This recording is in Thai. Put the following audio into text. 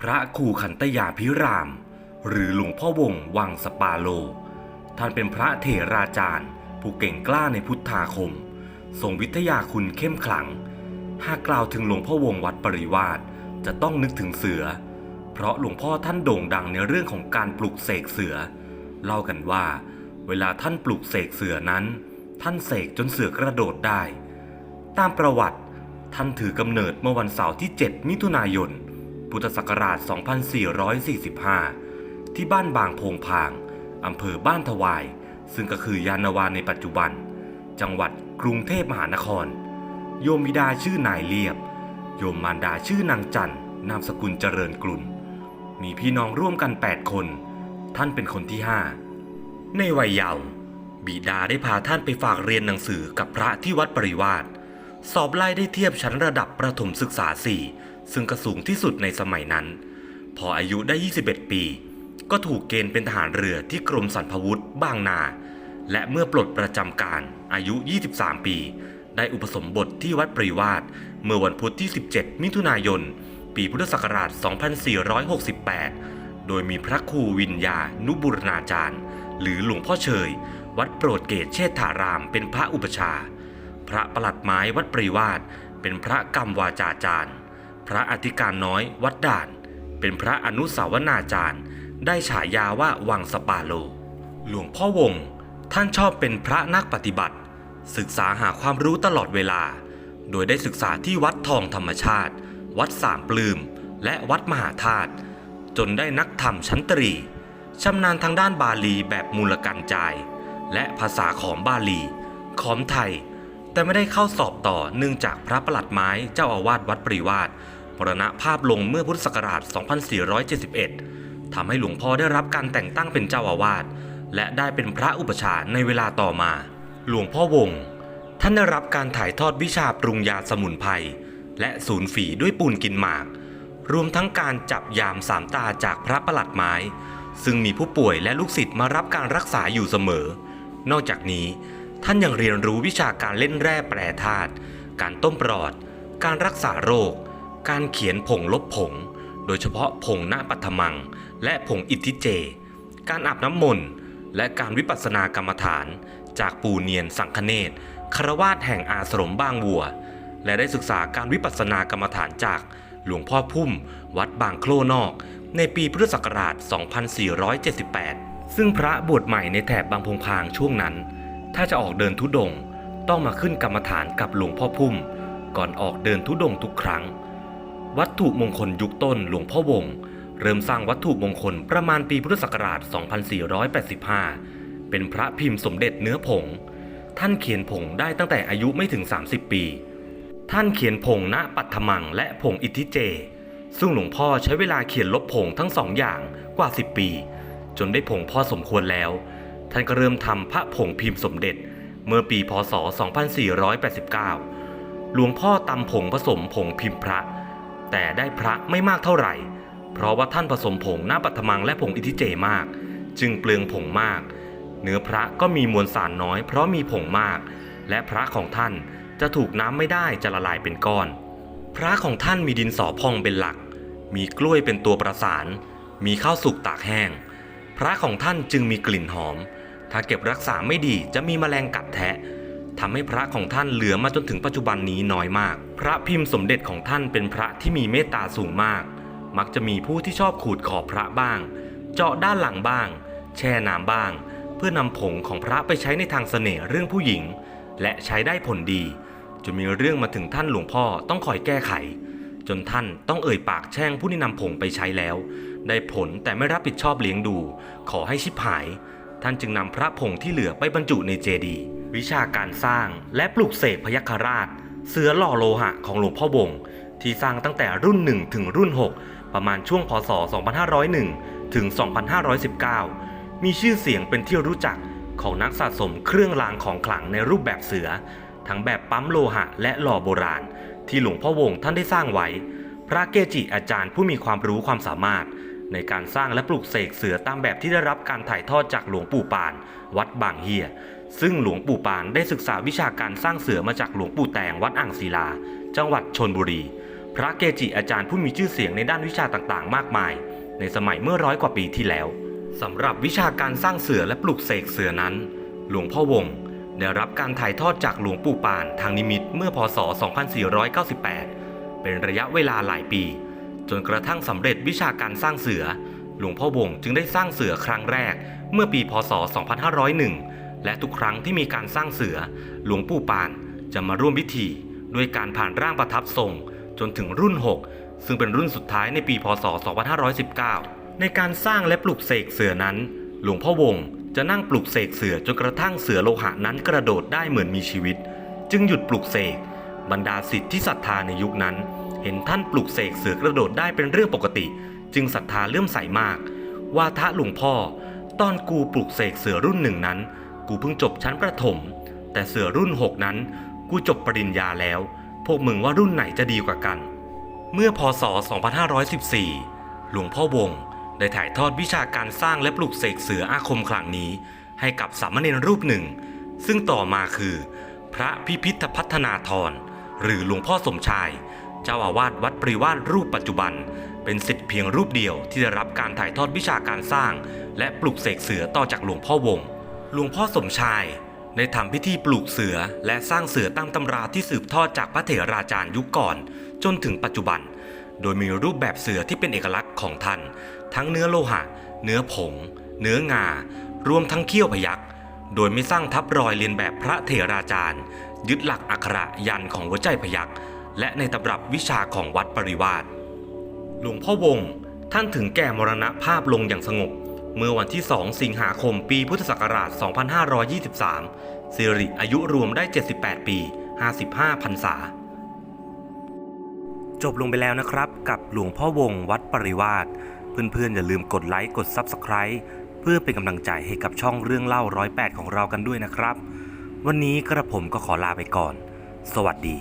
พระครูขันตยาพิราม หรือหลวงพ่อวงวังสปาโล ท่านเป็นพระเถราจารย์ ผู้เก่งกล้าในพุทธาคม ทรงวิทยาคุณเข้มขลัง หากกล่าวถึงหลวงพ่อวงวัดปริวาสจะต้องนึกถึงเสือ เพราะหลวงพ่อท่านโด่งดังในเรื่องของการปลุกเสกเสือ เล่ากันว่า เวลาท่านปลุกเสกเสือนั้น ท่านเสกจนเสือกระโดดได้ ตามประวัติ ท่านถือกำเนิดเมื่อวันเสาร์ที่ 7 มิถุนายน พุทธศักราช 2445 ที่บ้านบางโพงพาง อำเภอบ้านทวาย ซึ่งก็คือยานาวาในปัจจุบัน จังหวัดกรุงเทพมหานคร โยมบิดาชื่อนายเลียบ โยมมารดาชื่อนางจันทร์นามสกุลเจริญกลุ่น มีพี่น้องร่วมกัน 8 คน ท่านเป็นคนที่ 5 ในวัยเยาว์บิดาได้พาท่านไปฝากเรียนหนังสือกับพระที่วัดปริวาส สอบไล่ได้เทียบชั้นระดับประถมศึกษา 4 ซึ่งก็สูงที่สุดในสมัยนั้น พออายุได้ 21 ปี ก็ถูกเกณฑ์เป็นทหารเรือที่กรมสรรพวุธบางนา และเมื่อปลดประจำการอายุ 23 ปี ได้อุปสมบทที่วัดปริวาสเมื่อวันพุธที่ 17 มิถุนายน ปีพุทธศักราช 2468 โดยมีพระครูวิญญานุบุรณาจารย์ หรือหลวงพ่อเชย วัดโปรดเกตเชษฐารามเป็นพระอุปชา พระประหลัดไม้วัดปริวาสเป็นพระกรรมวาจาจารย์ พระอธิการน้อยวัดด่าน เป็นพระอนุสาวนาจารย์ ได้ฉายาว่าวังสปาโล หลวงพ่อวงท่านชอบเป็นพระนักปฏิบัติ ศึกษาหาความรู้ตลอดเวลา โดยได้ศึกษาที่วัดทองธรรมชาติ วัดสามปลืม และวัดมหาธาตุจนได้นักธรรมชั้นตรีชำนาญทางด้านบาลีแบบมูลกันจาย และภาษาขอมบาลี ขอมไทย แต่ไม่ได้เข้าสอบต่อเนื่องจากพระประหลัดไม้เจ้าอาวาสวัดปริวาสมรณภาพลงเมื่อพุทธศักราช 2471 ทำให้หลวงพ่อได้รับการแต่งตั้งเป็นเจ้าอาวาสและได้เป็นพระอุปชาในเวลาต่อมา หลวงพ่อวง ท่านได้รับการถ่ายทอดวิชาปรุงยาสมุนไพรและศูนย์ฝีด้วยปูนกินหมาก รวมทั้งการจับยามสามตาจากพระประหลัดไม้ ซึ่งมีผู้ป่วยและลูกศิษย์มารับการรักษาอยู่เสมอ นอกจากนี้ ท่านยังเรียนรู้วิชาการเล่นแร่แปรธาตุ การต้มปลอด การรักษาโรค การเขียนผงลบผง โดยเฉพาะผงณปัทมัง และผงอิทธิเจ การอาบน้ำมนต์ และการวิปัสสนากรรมฐาน จากปูเนียนสังคเนตคารวาสแห่งอาสมบางวัว และได้ศึกษาการวิปัสสนากรรมฐานจากหลวงพ่อพุ่ม วัดบางโคลนอก ในปีพุทธศักราช 2478 ซึ่งพระบวชใหม่ในแถบบางพงพางช่วงนั้น ถ้าจะออกเดินทุดงต้องมาขึ้นกรรมฐานกับหลวงพ่อพุ่ม ก่อนออกเดินทุดงทุกครั้ง วัตถุมงคลยุคต้นหลวงพ่อวง เริ่มสร้างวัตถุมงคลประมาณปีพุทธศักราช 2485 เป็นพระพิมพ์สมเด็จเนื้อผง ท่านเขียนผงได้ตั้งแต่อายุไม่ถึง 30 ปี ท่านเขียนผงณปัทมังและผงอิทธิเจ ซึ่งหลวงพ่อใช้เวลาเขียนลบผงทั้งสองอย่างกว่า 10 ปี จนได้ผงพอสมควรแล้ว ท่านก็เริ่มทำพระผงพิมพ์สมเด็จ เมื่อปีพศ 2489 หลวงพ่อตำผงผสมผงพิมพ์พระ แต่ได้พระไม่มากเท่าไหร่ เพราะว่าท่านผสมผงหน้าปัทมังและผงอิทิเจมาก จึงเปลืองผงมาก เนื้อพระก็มีมวลสารน้อย เพราะมีผงมาก และพระของท่านจะถูกน้ำไม่ได้จะละลายเป็นก้อน พระของท่านมีดินสอพองเป็นหลัก มีกล้วยเป็นตัวประสาน มีข้าวสุกตากแห้ง พระของท่านจึงมีกลิ่นหอม ถ้าเก็บรักษาไม่ดีจะมีแมลงกัดแทะทำให้พระของท่านเหลือมาจนถึงปัจจุบันนี้น้อยมาก พระพิมพ์สมเด็จของท่านเป็นพระที่มีเมตตาสูงมาก มักจะมีผู้ที่ชอบขูดขอบพระบ้าง เจาะด้านหลังบ้าง แช่น้ำบ้าง เพื่อนำผงของพระไปใช้ในทางเสน่ห์เรื่องผู้หญิง และใช้ได้ผลดีจนมีเรื่องมาถึงท่านหลวงพ่อต้องคอยแก้ไข จนท่านต้องเอ่ยปากแช่งผู้ที่นำผงไปใช้แล้ว ได้ผลแต่ไม่รับผิดชอบเลี้ยงดู ขอให้ชิบหาย ท่านจึงนำพระผงที่เหลือไปบรรจุในเจดีย์วิชาการสร้างและปลูกเสกพยัคฆราช เสือหล่อโลหะของหลวงพ่อวงที่สร้างตั้งแต่รุ่น 1 ถึงรุ่น 6 ประมาณช่วงพศ 2501 ถึง 2519 มีชื่อเสียงเป็นที่รู้จักของนักสะสมเครื่องรางของขลังในรูปแบบเสือ ทั้งแบบปั๊มโลหะและหล่อโบราณ ที่หลวงพ่อวงท่านได้สร้างไว้ พระเกจิอาจารย์ผู้มีความรู้ความสามารถ ในการสร้างและปลูกเสกเสือตามแบบที่ได้รับการถ่ายทอดจากหลวงปู่ปาน วัดบางเฮีย ซึ่งหลวงปู่ปานได้ศึกษาวิชาการสร้างเสือมาจากหลวงปู่แตงวัดอ่างศิลา จังหวัดชนบุรี พระเกจิอาจารย์ผู้มีชื่อเสียงในด้านวิชาต่างๆ มากมาย ในสมัยเมื่อร้อยกว่าปีที่แล้วสำหรับวิชาการสร้างเสือและปลูกเสกเสือนั้น หลวงพ่อวงศ์ได้รับการถ่ายทอดจากหลวงปู่ปานทางนิมิตเมื่อพศ 2498 เป็นระยะเวลาหลายปี จนกระทั่งสำเร็จวิชาการสร้างเสือ หลวงพ่อวงจึงได้สร้างเสือครั้งแรก เมื่อปีพศ 2501 และทุกครั้งที่มีการสร้างเสือ หลวงปู่ปานจะมาร่วมพิธีด้วยการผ่านร่างประทับทรง จนถึงรุ่น 6 ซึ่งเป็นรุ่นสุดท้ายในปีพศ 2519 ในการสร้างและปลูกเสกเสือนั้น หลวงพ่อวงจะนั่งปลูกเสกเสือจนกระทั่งเสือโลหะนั้นกระโดดได้เหมือนมีชีวิต จึงหยุดปลูกเสกบรรดาศิษย์ที่ศรัทธาในยุคนั้น เห็นท่านปลูกเสกเสือกระโดดได้เป็นเรื่องปกติ จึงศรัทธาเลื่อมใสมาก ว่าทะหลวงพ่อ ตอนกูปลูกเสกเสือรุ่นหนึ่งนั้น กูเพิ่งจบชั้นประถม แต่เสือรุ่นหกนั้น กูจบปริญญาแล้ว พวกมึงว่ารุ่นไหนจะดีกว่ากัน เมื่อพศ 2514 หลวงพ่อวงได้ถ่ายทอดวิชาการสร้างและปลูกเสกเสืออาคมขลังนี้ ให้กับสามเณรรูปหนึ่ง ซึ่งต่อมาคือ พระพิพิธพัฒนาธรหรือหลวงพ่อสมชาย เจ้าอาวาสวัดปริวาสรูปปัจจุบัน เป็นสิทธิ์เพียงรูปเดียวที่ได้รับการถ่ายทอดวิชาการสร้าง และปลูกเสกเสือต่อจากหลวงพ่อวง หลวงพ่อสมชายได้ทำพิธีปลูกเสือและสร้างเสือตามตำราที่สืบทอดจากพระเถราจารย์ยุคก่อน จนถึงปัจจุบัน โดยมีรูปแบบเสือที่เป็นเอกลักษณ์ของท่าน ทั้งเนื้อโลหะ เนื้อผง เนื้องา รวมทั้งเขี้ยวพยักโดยไม่สร้างทับรอยเลียนแบบพระเถราจารย์ ยึดหลักอักขระยันของหัวใจพยัก และในตำรับวิชาของวัดปริวาสหลวงพ่อวงท่านถึงแก่มรณภาพลงอย่างสงบ เมื่อวันที่ 2 สิงหาคมปีพุทธศักราช 2523 สิริอายุรวมได้ 78 ปี 55พรรษา จบลงไปแล้วนะครับ กับหลวงพ่อวงวัดปริวาสเพื่อนๆ อย่าลืมกดไลค์กด Subscribe เพื่อเป็นกำลังใจให้กับช่องเรื่องเล่าร้อยแปดของเรากันด้วยนะครับ วันนี้กระผมก็ขอลาไปก่อน สวัสดี